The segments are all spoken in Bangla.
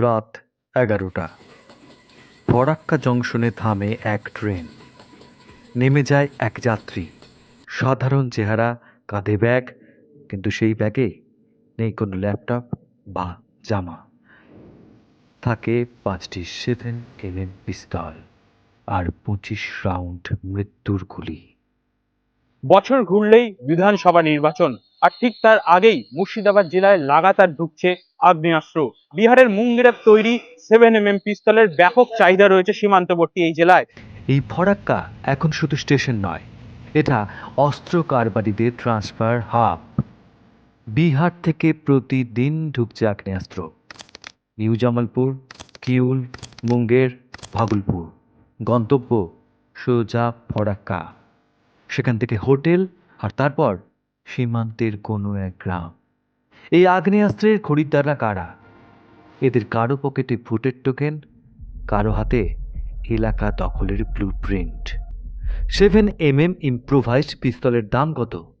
রাত এগারোটা। ফরাক্কা জংশনে থামে এক ট্রেন। নেমে যায় এক যাত্রী। সাধারণ চেহারা, কাঁধে ব্যাগ, কিন্তু সেই ব্যাগে নেই কোনো ল্যাপটপ বা জামা। থাকে পাঁচটি সেভেন এম পিস্তল আর পঁচিশ রাউন্ড মৃত্যুর গুলি। বছর ঘুরলেই বিধানসভা নির্বাচন। আর ঠিক তার আগেই মুর্শিদাবাদ জেলায় লাগাতার ঢুকছে আগ্নেয়াস্ত্র। বিহারের মুঙ্গেরের তৈরি সেভেন এম এম পিস্তলের ব্যাপক চাহিদা রয়েছে সীমান্তবর্তী এই জেলায়। এই ফরাক্কা এখন শুধু স্টেশন নয়, এটা অস্ত্র কারবারিদের ট্রান্সফার হাব বিহার থেকে প্রতিদিন ঢুকছে আগ্নেয়াস্ত্র। নিউ জামালপুর, কিউল, মুঙ্গের, ভাগলপুর। গন্তব্য সোজা ফরাক্কা। সেখান থেকে হোটেল আর তারপর সীমান্তের কোনো এক গ্রাম। এই আগ্নেয়াস্ত্রের খরিদ্দাররা কারা? এদের কারও পকেটে ভোটের টোকেন, কারও হাতে এলাকা দখলের blueprint seven M M improvised পিস্তলের দাম কত?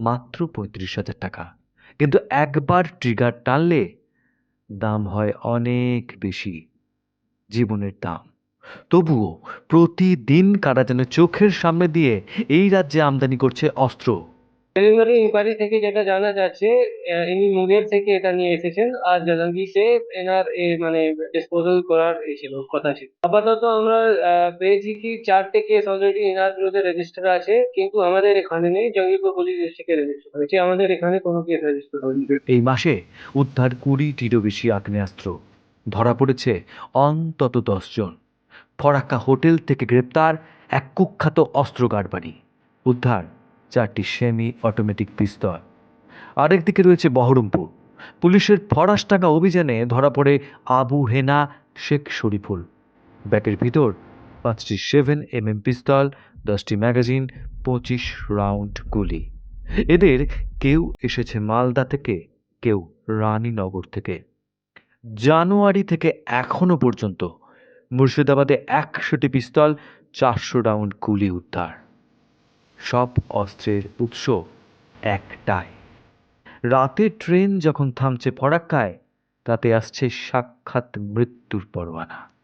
মাত্র পঁয়ত্রিশ হাজার টাকা। কিন্তু একবার ট্রিগার টানলে দাম হয় অনেক বেশি, জীবনের দাম। তবুও প্রতিদিন কারা যেন চোখের সামনে দিয়ে এই রাজ্যে আমদানি করছে অস্ত্র? ডেলিভারি ইনকোয়ারি থেকে যেটা জানা যাচ্ছে ইনি মুঙ্গের থেকে এটা নিয়ে এসেছেন। আর জালাঙ্গিতে এনার মানে ডিসপোজাল করার ছিল, কথা ছিল। আপাতত আমরা পেয়েছি কি চারটে কেস অলরেডি এনার বিরুদ্ধে রেজিস্টার আছে, কিন্তু আমাদের এখানে নেই। জঙ্গিপুর পুলিশ ডিস্ট্রিক্টে রেজিস্টার হয়েছে আমাদের এখানে কোনো কেস রেজিস্টার হয়নি। এই মাসে উদ্ধার কুড়িটিরও বেশি আগ্নেয়াস্ত্র। ধরা পড়েছে অন্তত দশজন। ফরাক্কা হোটেল থেকে গ্রেপ্তার এক কুখ্যাত অস্ত্র কারবারি উদ্ধার চারটি সেমি অটোমেটিক পিস্তল আরেকদিকে রয়েছে বহরমপুর। পুলিশের ফরাসটাঙ্গা অভিযানে ধরা পড়ে আবু হেনা, শেখ শরীফুল। ব্যাগের ভিতর পাঁচটি সেভেন এম এম পিস্তল দশটি ম্যাগাজিন পঁচিশ রাউন্ড গুলি। এদের কেউ এসেছে মালদা থেকে, কেউ রানীনগর থেকে। জানুয়ারি থেকে এখনও পর্যন্ত মুর্শিদাবাদে একশোটি পিস্তল চারশো রাউন্ড গুলি উদ্ধার। সব অস্ত্রের উৎস একটাই। রাতে ট্রেন যখন থামছে ফরাক্কায় তাতে আসছে সাক্ষাৎ মৃত্যুর পরোয়ানা।